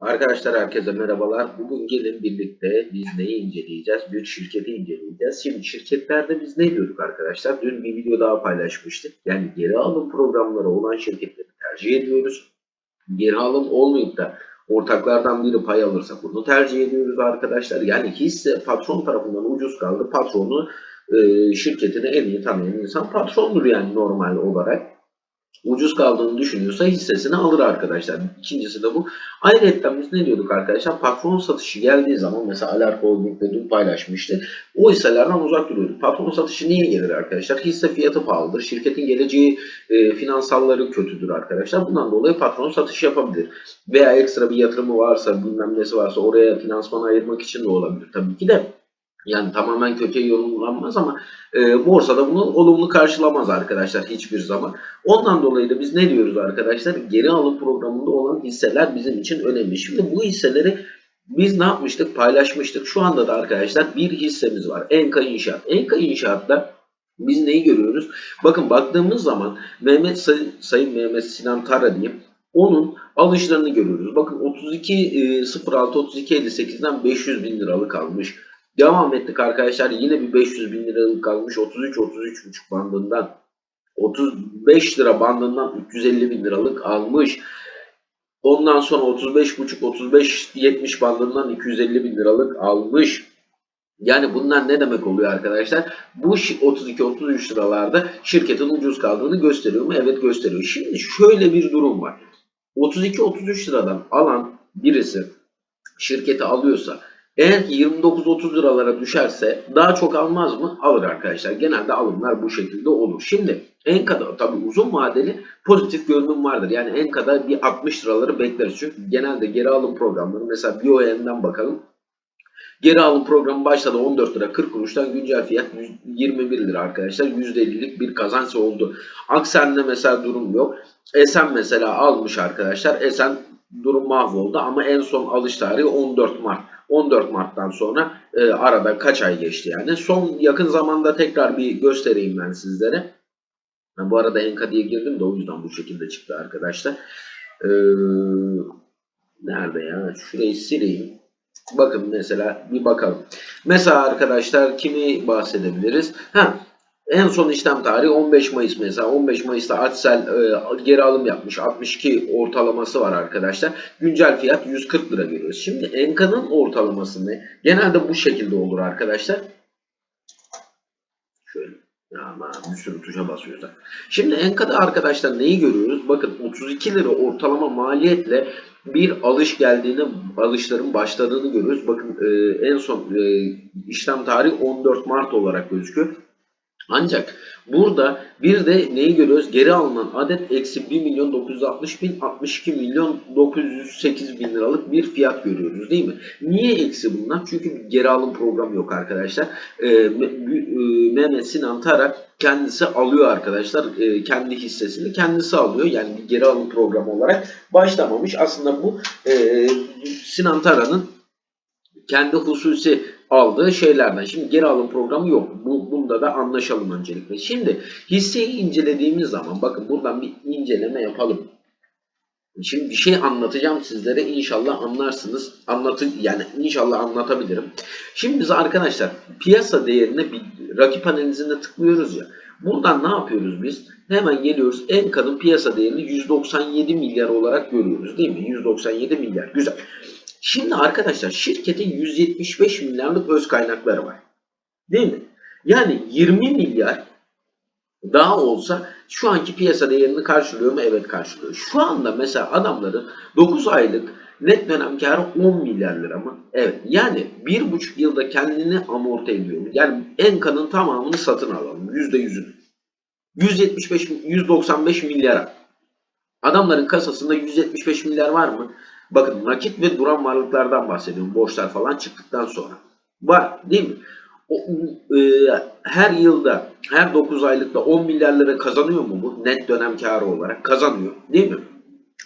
Arkadaşlar herkese merhabalar. Bugün gelin birlikte biz neyi inceleyeceğiz? Bir şirketi inceleyeceğiz. Şimdi şirketlerde biz ne diyorduk arkadaşlar? Dün bir video daha paylaşmıştık. Yani geri alım programları olan şirketleri tercih ediyoruz. Geri alım olmayıp da ortaklardan biri pay alırsa bunu tercih ediyoruz arkadaşlar. Yani hisse patron tarafından ucuz kaldı. Patronu e, şirketini en iyi tanıyan insan patrondur yani normal olarak ucuz kaldığını düşünüyorsa hissesini alır arkadaşlar. İkincisi de bu. Ayrıca biz ne diyorduk arkadaşlar? Patron satışı geldiği zaman mesela Alarko Holding'de dün paylaşmıştı. O hisselerden uzak duruyorduk. Patron satışı niye gelir arkadaşlar? Hisse fiyatı pahalıdır. Şirketin geleceği e, finansalları kötüdür arkadaşlar. Bundan dolayı patron satış yapabilir. Veya ekstra bir yatırımı varsa bilmem nesi varsa oraya finansman ayırmak için de olabilir tabii ki de. Yani tamamen kötüye yorumlanmaz ama e, borsada bunu olumlu karşılamaz arkadaşlar hiçbir zaman. Ondan dolayı da biz ne diyoruz arkadaşlar? Geri alım programında olan hisseler bizim için önemli. Şimdi bu hisseleri biz ne yapmıştık? Paylaşmıştık. Şu anda da arkadaşlar bir hissemiz var. Enka İnşaat. Enka İnşaat'ta biz neyi görüyoruz? Bakın baktığımız zaman Mehmet Say Sayın Mehmet Sinan Tara diyeyim. Onun alışlarını görüyoruz. Bakın 32 e, 06 32 58'den 500 bin liralık almış. Devam ettik arkadaşlar. Yine bir 500 bin liralık kalmış. 33-33,5 bandından 35 lira bandından 350 bin liralık almış. Ondan sonra 35,5-35-70 bandından 250 bin liralık almış. Yani bunlar ne demek oluyor arkadaşlar? Bu 32-33 liralarda şirketin ucuz kaldığını gösteriyor mu? Evet gösteriyor. Şimdi şöyle bir durum var. 32-33 liradan alan birisi şirketi alıyorsa eğer ki 29-30 liralara düşerse daha çok almaz mı? Alır arkadaşlar. Genelde alımlar bu şekilde olur. Şimdi Enka'da tabi uzun vadeli pozitif görünüm vardır. Yani Enka'da bir 60 liraları bekleriz. Çünkü genelde geri alım programları mesela BioN'den bakalım. Geri alım programı başladı 14 lira 40 kuruştan güncel fiyat 21 lira arkadaşlar. %50'lik bir kazanç oldu. Aksen'de mesela durum yok. Esen mesela almış arkadaşlar. Esen durum mahvoldu ama en son alış tarihi 14 Mart. 14 Mart'tan sonra e, arada kaç ay geçti yani. Son yakın zamanda tekrar bir göstereyim ben sizlere. Ben bu arada Enka diye girdim de o yüzden bu şekilde çıktı arkadaşlar. Ee, nerede ya? Şurayı sileyim. Bakın mesela bir bakalım. Mesela arkadaşlar kimi bahsedebiliriz? Ha, en son işlem tarihi 15 Mayıs mesela. 15 Mayıs'ta Atsel e, geri alım yapmış. 62 ortalaması var arkadaşlar. Güncel fiyat 140 lira görüyoruz. Şimdi Enka'nın ortalaması ne? Genelde bu şekilde olur arkadaşlar. Şöyle. Ama bir sürü tuşa basıyoruz. Şimdi Enka'da arkadaşlar neyi görüyoruz? Bakın 32 lira ortalama maliyetle bir alış geldiğini, alışların başladığını görüyoruz. Bakın e, en son e, işlem tarihi 14 Mart olarak gözüküyor. Ancak burada bir de neyi görüyoruz? Geri alınan adet eksi 1 milyon 960 bin 62 milyon 908 bin liralık bir fiyat görüyoruz değil mi? Niye eksi bunlar? Çünkü geri alım programı yok arkadaşlar. Ee, Mehmet Sinan Tarak kendisi alıyor arkadaşlar. Ee, kendi hissesini kendisi alıyor. Yani bir geri alım programı olarak başlamamış. Aslında bu e, Sinan Taran'ın kendi hususi aldığı şeylerden. Şimdi geri alım programı yok. Bu, bunda da anlaşalım öncelikle. Şimdi hisseyi incelediğimiz zaman bakın buradan bir inceleme yapalım. Şimdi bir şey anlatacağım sizlere inşallah anlarsınız. Anlatın yani inşallah anlatabilirim. Şimdi biz arkadaşlar piyasa değerine bir rakip analizine tıklıyoruz ya. Buradan ne yapıyoruz biz? Hemen geliyoruz en kadın piyasa değerini 197 milyar olarak görüyoruz değil mi? 197 milyar. Güzel. Şimdi arkadaşlar şirketin 175 milyarlık öz kaynakları var. Değil mi? Yani 20 milyar daha olsa şu anki piyasa değerini karşılıyor mu? Evet karşılıyor. Şu anda mesela adamların 9 aylık net dönem karı 10 milyar lira mı? Evet. Yani 1,5 yılda kendini amorti ediyor. Yani Enka'nın tamamını satın alalım. %100'ünü. 175 195 milyara. Adamların kasasında 175 milyar var mı? Bakın nakit ve duran varlıklardan bahsediyorum. Borçlar falan çıktıktan sonra. Var değil mi? O, e, her yılda, her 9 aylıkta 10 milyar lira kazanıyor mu bu? Net dönem karı olarak kazanıyor. Değil mi?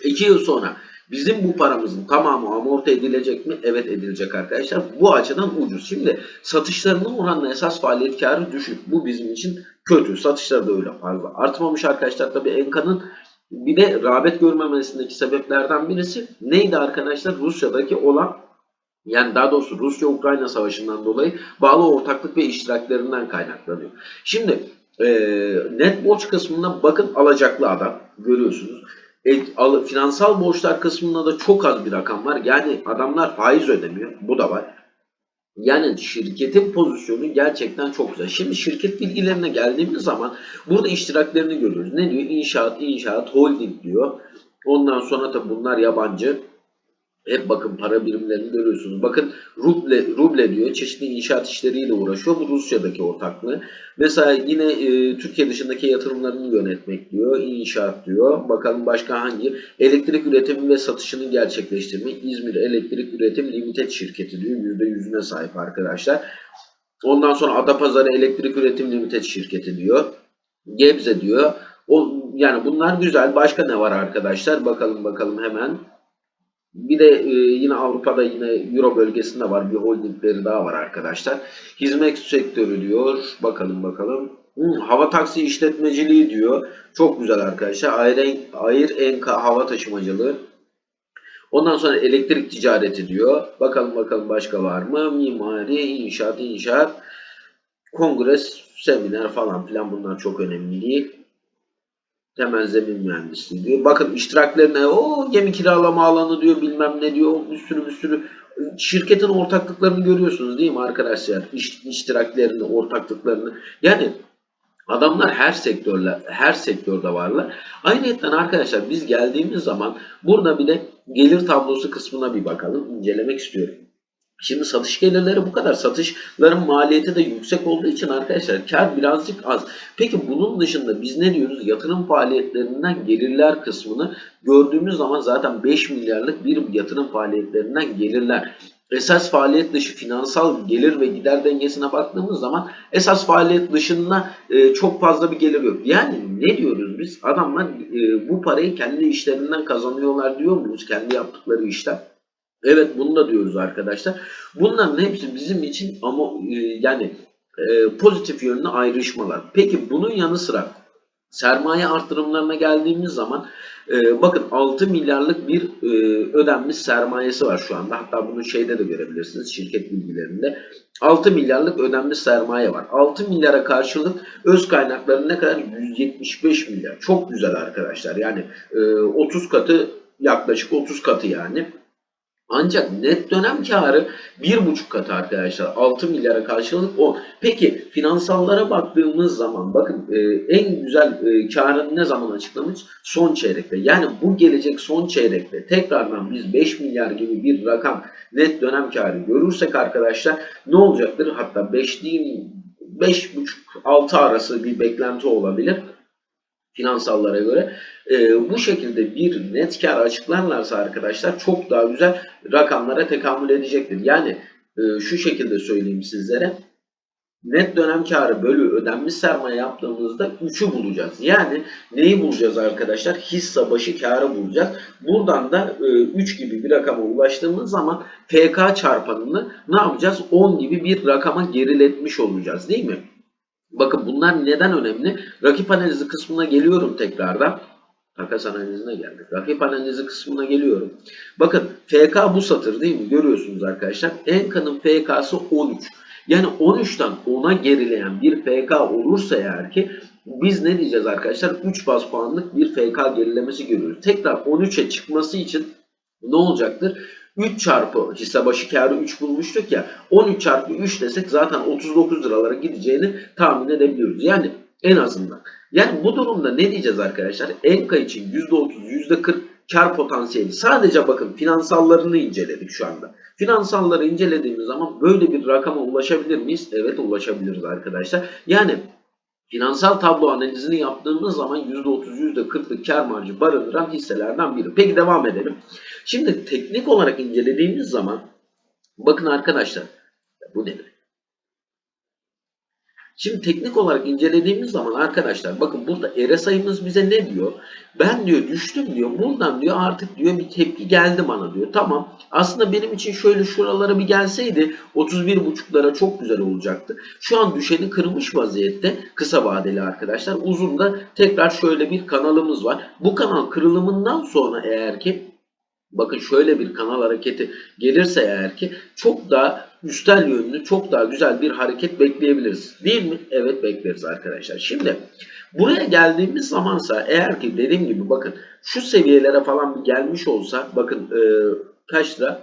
2 yıl sonra bizim bu paramızın tamamı amorti edilecek mi? Evet edilecek arkadaşlar. Bu açıdan ucuz. Şimdi satışlarının oranla esas faaliyet karı düşük. Bu bizim için kötü. Satışlar da öyle fazla artmamış arkadaşlar. Tabii Enka'nın Bir de rağbet görmemesindeki sebeplerden birisi neydi arkadaşlar? Rusya'daki olan yani daha doğrusu Rusya-Ukrayna savaşından dolayı bağlı ortaklık ve iştiraklerinden kaynaklanıyor. Şimdi e, net borç kısmında bakın alacaklı adam görüyorsunuz. E, al, finansal borçlar kısmında da çok az bir rakam var. Yani adamlar faiz ödemiyor. Bu da var. Yani şirketin pozisyonu gerçekten çok güzel. Şimdi şirket bilgilerine geldiğimiz zaman burada iştiraklerini görüyoruz. Ne diyor? İnşaat, inşaat, holding diyor. Ondan sonra tabi bunlar yabancı. Hep bakın para birimlerini görüyorsunuz. Bakın ruble, ruble diyor. Çeşitli inşaat işleriyle uğraşıyor. Bu Rusya'daki ortaklığı. Mesela yine e, Türkiye dışındaki yatırımlarını yönetmek diyor. İnşaat diyor. Bakalım başka hangi? Elektrik üretimi ve satışını gerçekleştirmek. İzmir Elektrik Üretim Limited şirketi diyor. %100'üne sahip arkadaşlar. Ondan sonra Adapazarı Elektrik Üretim Limited şirketi diyor. Gebze diyor. O, yani bunlar güzel. Başka ne var arkadaşlar? Bakalım bakalım hemen. Bir de e, yine Avrupa'da yine Euro bölgesinde var. Bir holdingleri daha var arkadaşlar. Hizmet sektörü diyor. Bakalım bakalım. Hmm, hava taksi işletmeciliği diyor. Çok güzel arkadaşlar. Air, Air Enka hava taşımacılığı. Ondan sonra elektrik ticareti diyor. Bakalım bakalım başka var mı? Mimari, inşaat, inşaat, kongres, seminer falan filan bunlar çok önemli değil. Temel zemin mühendisliği diyor. Bakın iştiraklerine o gemi kiralama alanı diyor bilmem ne diyor. Bir sürü bir sürü şirketin ortaklıklarını görüyorsunuz değil mi arkadaşlar? İş, iştiraklerini, ortaklıklarını. Yani adamlar her sektörler, her sektörde varlar. Ayrıca arkadaşlar biz geldiğimiz zaman burada bir de gelir tablosu kısmına bir bakalım. incelemek istiyorum. Şimdi satış gelirleri bu kadar. Satışların maliyeti de yüksek olduğu için arkadaşlar kar birazcık az. Peki bunun dışında biz ne diyoruz? Yatırım faaliyetlerinden gelirler kısmını gördüğümüz zaman zaten 5 milyarlık bir yatırım faaliyetlerinden gelirler. Esas faaliyet dışı finansal gelir ve gider dengesine baktığımız zaman esas faaliyet dışında e, çok fazla bir gelir yok. Yani ne diyoruz biz? Adamlar e, bu parayı kendi işlerinden kazanıyorlar diyor muyuz? Kendi yaptıkları işten. Evet bunu da diyoruz arkadaşlar. Bunların hepsi bizim için ama e, yani e, pozitif yönlü ayrışmalar. Peki bunun yanı sıra sermaye artırımlarına geldiğimiz zaman e, bakın 6 milyarlık bir e, ödenmiş sermayesi var şu anda. Hatta bunu şeyde de görebilirsiniz şirket bilgilerinde. 6 milyarlık ödenmiş sermaye var. 6 milyara karşılık öz kaynakları ne kadar? 175 milyar. Çok güzel arkadaşlar. Yani e, 30 katı yaklaşık 30 katı yani. Ancak net dönem karı 1,5 katı arkadaşlar. 6 milyara karşılık o. Peki finansallara baktığımız zaman bakın e, en güzel e, karını ne zaman açıklamış? Son çeyrekte. Yani bu gelecek son çeyrekte tekrardan biz 5 milyar gibi bir rakam net dönem karı görürsek arkadaşlar ne olacaktır? Hatta 5 değil 5,5-6 arası bir beklenti olabilir finansallara göre e, bu şekilde bir net kar açıklarlarsa arkadaşlar çok daha güzel rakamlara tekamül edecektir. Yani e, şu şekilde söyleyeyim sizlere. Net dönem karı bölü ödenmiş sermaye yaptığımızda 3'ü bulacağız. Yani neyi bulacağız arkadaşlar? Hisse başı karı bulacağız. Buradan da e, 3 gibi bir rakama ulaştığımız zaman FK çarpanını ne yapacağız? 10 gibi bir rakama geriletmiş olacağız değil mi? Bakın bunlar neden önemli? Rakip analizi kısmına geliyorum tekrardan. Takas analizine geldik. Rakip analizi kısmına geliyorum. Bakın FK bu satır değil mi? Görüyorsunuz arkadaşlar. Enka'nın FK'sı 13. Yani 13'ten 10'a gerileyen bir FK olursa eğer ki biz ne diyeceğiz arkadaşlar? 3 bas puanlık bir FK gerilemesi görüyoruz. Tekrar 13'e çıkması için ne olacaktır? 3 çarpı hisse başı karı 3 bulmuştuk ya 13 çarpı 3 desek zaten 39 liralara gideceğini tahmin edebiliyoruz. Yani en azından. Yani bu durumda ne diyeceğiz arkadaşlar? Enka için %30, %40 kar potansiyeli. Sadece bakın finansallarını inceledik şu anda. Finansalları incelediğimiz zaman böyle bir rakama ulaşabilir miyiz? Evet ulaşabiliriz arkadaşlar. Yani finansal tablo analizini yaptığımız zaman %30, %40'lık kar marjı barındıran hisselerden biri. Peki devam edelim. Şimdi teknik olarak incelediğimiz zaman bakın arkadaşlar bu nedir? Şimdi teknik olarak incelediğimiz zaman arkadaşlar bakın burada RSI'miz bize ne diyor? Ben diyor düştüm diyor. Buradan diyor artık diyor bir tepki geldi bana diyor. Tamam. Aslında benim için şöyle şuralara bir gelseydi 31.5'lara çok güzel olacaktı. Şu an düşeni kırmış vaziyette kısa vadeli arkadaşlar. Uzun da tekrar şöyle bir kanalımız var. Bu kanal kırılımından sonra eğer ki bakın şöyle bir kanal hareketi gelirse eğer ki çok daha üstel yönlü çok daha güzel bir hareket bekleyebiliriz. Değil mi? Evet bekleriz arkadaşlar. Şimdi buraya geldiğimiz zamansa eğer ki dediğim gibi bakın şu seviyelere falan gelmiş olsa bakın e, kaç lira?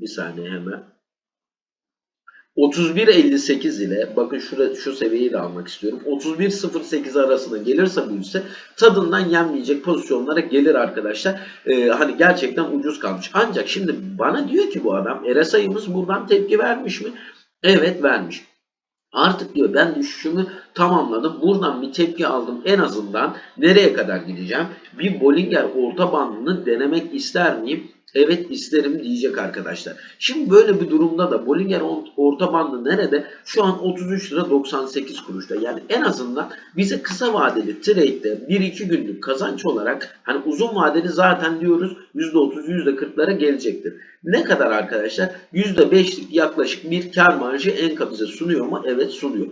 Bir saniye hemen. 31.58 ile bakın şurada şu seviyeyi de almak istiyorum. 31.08 arasında gelirse bu ise tadından yenmeyecek pozisyonlara gelir arkadaşlar. Ee, hani gerçekten ucuz kalmış. Ancak şimdi bana diyor ki bu adam RSI'miz buradan tepki vermiş mi? Evet vermiş. Artık diyor ben düşüşümü tamamladım. Buradan bir tepki aldım. En azından nereye kadar gideceğim? Bir Bollinger orta bandını denemek ister miyim? Evet isterim diyecek arkadaşlar. Şimdi böyle bir durumda da Bollinger orta bandı nerede? Şu an 33 lira 98 kuruşta. Yani en azından bize kısa vadeli trade'de 1-2 günlük kazanç olarak hani uzun vadeli zaten diyoruz %30 %40'lara gelecektir. Ne kadar arkadaşlar? %5'lik yaklaşık bir kar marjı Enka bize sunuyor mu? Evet sunuyor.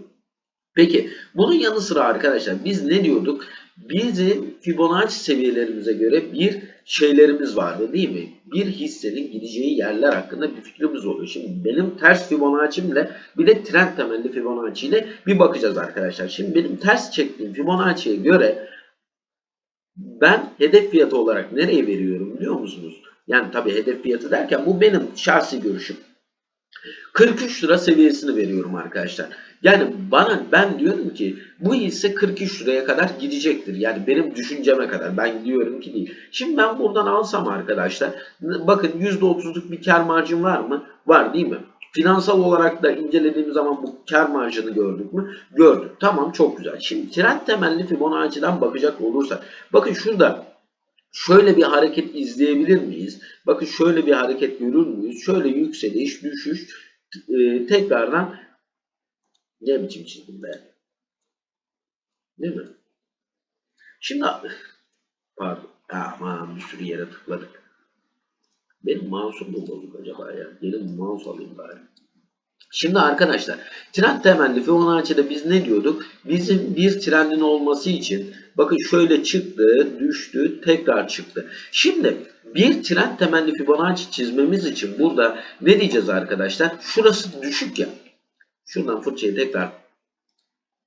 Peki bunun yanı sıra arkadaşlar biz ne diyorduk? Bizim Fibonacci seviyelerimize göre bir şeylerimiz vardı değil mi? Bir hissenin gideceği yerler hakkında bir fikrimiz oluyor. Şimdi benim ters Fibonacci'mle bir de trend temelli Fibonacci ile bir bakacağız arkadaşlar. Şimdi benim ters çektiğim Fibonacci'ye göre ben hedef fiyatı olarak nereye veriyorum biliyor musunuz? Yani tabii hedef fiyatı derken bu benim şahsi görüşüm. 43 lira seviyesini veriyorum arkadaşlar. Yani bana ben diyorum ki bu hisse 43 liraya kadar gidecektir. Yani benim düşünceme kadar. Ben diyorum ki değil. Şimdi ben buradan alsam arkadaşlar bakın %30'luk bir kar marjım var mı? Var değil mi? Finansal olarak da incelediğimiz zaman bu kar marjını gördük mü? Gördük. Tamam çok güzel. Şimdi trend temelli Fibonacci'den bakacak olursak. Bakın şurada şöyle bir hareket izleyebilir miyiz? Bakın şöyle bir hareket görür müyüz? Şöyle yükseliş, düşüş, e, tekrardan ne biçim çizdim be? Değil mi? Şimdi pardon. Aman bir sürü yere tıkladık. Benim mouse'um mu bozuk acaba ya? Gelin mouse alayım bari. Şimdi arkadaşlar trend temelli Fibonacci'de biz ne diyorduk? Bizim bir trendin olması için bakın şöyle çıktı, düştü, tekrar çıktı. Şimdi bir trend temelli Fibonacci çizmemiz için burada ne diyeceğiz arkadaşlar? Şurası düşük ya. Şuradan fırçayı tekrar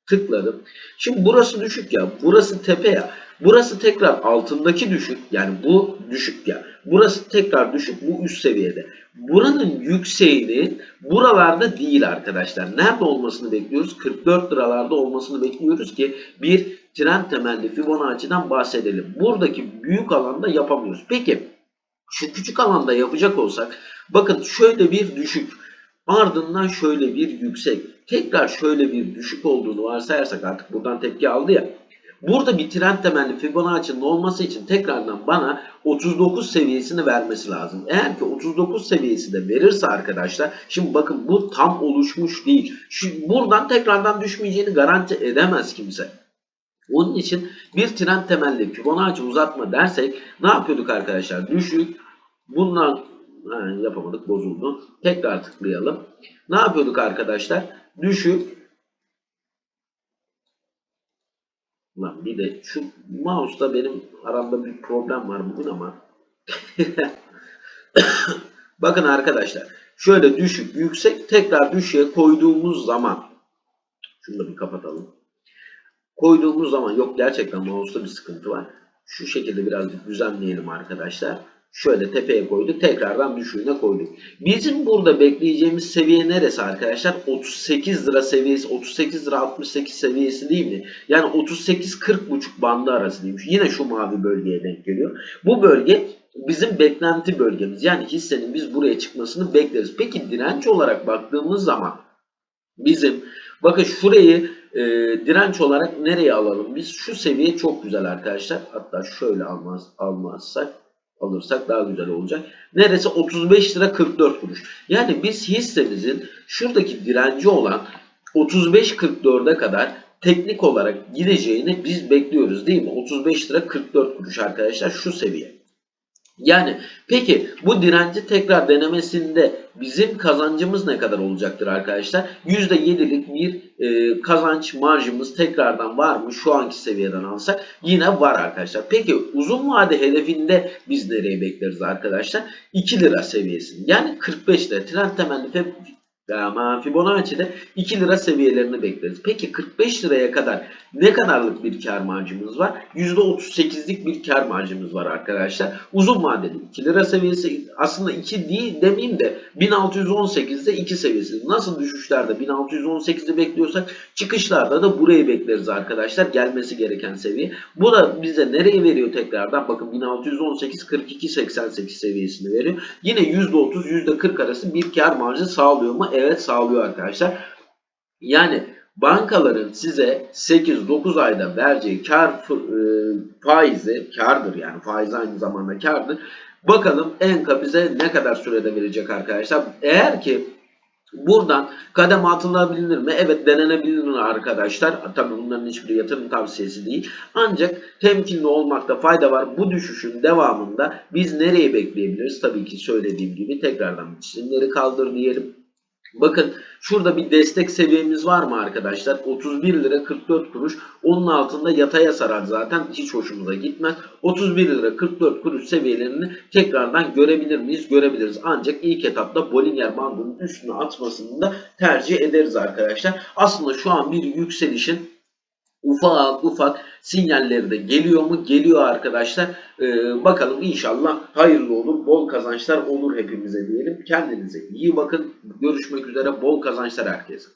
tıkladım. Şimdi burası düşük ya. Burası tepe ya. Burası tekrar altındaki düşük. Yani bu düşük ya. Burası tekrar düşük. Bu üst seviyede. Buranın yükseğinin buralarda değil arkadaşlar. Nerede olmasını bekliyoruz? 44 liralarda olmasını bekliyoruz ki bir trend temelli Fibonacci'den bahsedelim. Buradaki büyük alanda yapamıyoruz. Peki şu küçük alanda yapacak olsak bakın şöyle bir düşük ardından şöyle bir yüksek tekrar şöyle bir düşük olduğunu varsayarsak artık buradan tepki aldı ya Burada bir trend temelli Fibonacci'nin olması için tekrardan bana 39 seviyesini vermesi lazım. Eğer ki 39 seviyesi de verirse arkadaşlar şimdi bakın bu tam oluşmuş değil. Şu, buradan tekrardan düşmeyeceğini garanti edemez kimse. Onun için bir trend temelli Fibonacci uzatma dersek ne yapıyorduk arkadaşlar? Düşük. Bundan ha, yapamadık bozuldu. Tekrar tıklayalım. Ne yapıyorduk arkadaşlar? Düşük Ulan bir de şu mouse'da benim aramda bir problem var bugün ama. Bakın arkadaşlar. Şöyle düşük, yüksek tekrar düşüğe koyduğumuz zaman şunu da bir kapatalım. Koyduğumuz zaman yok gerçekten mouse'da bir sıkıntı var. Şu şekilde birazcık düzenleyelim arkadaşlar. Şöyle tepeye koyduk. Tekrardan düşüğüne koyduk. Bizim burada bekleyeceğimiz seviye neresi arkadaşlar? 38 lira seviyesi. 38 lira 68 seviyesi değil mi? Yani 38-40 buçuk bandı arası değilmiş. Yine şu mavi bölgeye denk geliyor. Bu bölge bizim beklenti bölgemiz. Yani hissenin biz buraya çıkmasını bekleriz. Peki direnç olarak baktığımız zaman bizim bakın şurayı e, direnç olarak nereye alalım? Biz şu seviye çok güzel arkadaşlar. Hatta şöyle almaz, almazsak alırsak daha güzel olacak. Neresi 35 lira 44 kuruş. Yani biz hissemizin şuradaki direnci olan 35-44'e kadar teknik olarak gideceğini biz bekliyoruz değil mi? 35 lira 44 kuruş arkadaşlar şu seviye. Yani peki bu direnci tekrar denemesinde bizim kazancımız ne kadar olacaktır arkadaşlar? %7'lik bir e, kazanç marjımız tekrardan var mı? Şu anki seviyeden alsak yine var arkadaşlar. Peki uzun vade hedefinde biz nereye bekleriz arkadaşlar? 2 lira seviyesini. Yani 45 lira. Trend temelli Ama Fibonacci'de 2 lira seviyelerini bekleriz. Peki 45 liraya kadar ne kadarlık bir kar marjımız var? %38'lik bir kar marjımız var arkadaşlar. Uzun vadeli 2 lira seviyesi aslında 2 değil demeyeyim de 1618'de 2 seviyesi. Nasıl düşüşlerde 1618'i bekliyorsak çıkışlarda da burayı bekleriz arkadaşlar. Gelmesi gereken seviye. Bu da bize nereye veriyor tekrardan? Bakın 1618 42 88 seviyesini veriyor. Yine %30 %40 arası bir kar marjı sağlıyor mu? Evet sağlıyor arkadaşlar. Yani bankaların size 8-9 ayda vereceği kar e, faizi kardır yani faiz aynı zamanda kardır. Bakalım Enka bize ne kadar sürede verecek arkadaşlar. Eğer ki buradan kadem atılabilir mi? Evet denenebilir mi arkadaşlar? Tabii bunların hiçbiri yatırım tavsiyesi değil. Ancak temkinli olmakta fayda var. Bu düşüşün devamında biz nereye bekleyebiliriz? Tabii ki söylediğim gibi tekrardan çizimleri kaldır diyelim. Bakın şurada bir destek seviyemiz var mı arkadaşlar? 31 lira 44 kuruş. Onun altında yataya sarar zaten. Hiç hoşumuza gitmez. 31 lira 44 kuruş seviyelerini tekrardan görebilir miyiz? Görebiliriz. Ancak ilk etapta Bollinger bandının üstüne atmasını da tercih ederiz arkadaşlar. Aslında şu an bir yükselişin ufak ufak sinyalleri de geliyor mu? Geliyor arkadaşlar. Ee, bakalım inşallah hayırlı olur. Bol kazançlar olur hepimize diyelim. Kendinize iyi bakın. Görüşmek üzere. Bol kazançlar herkese.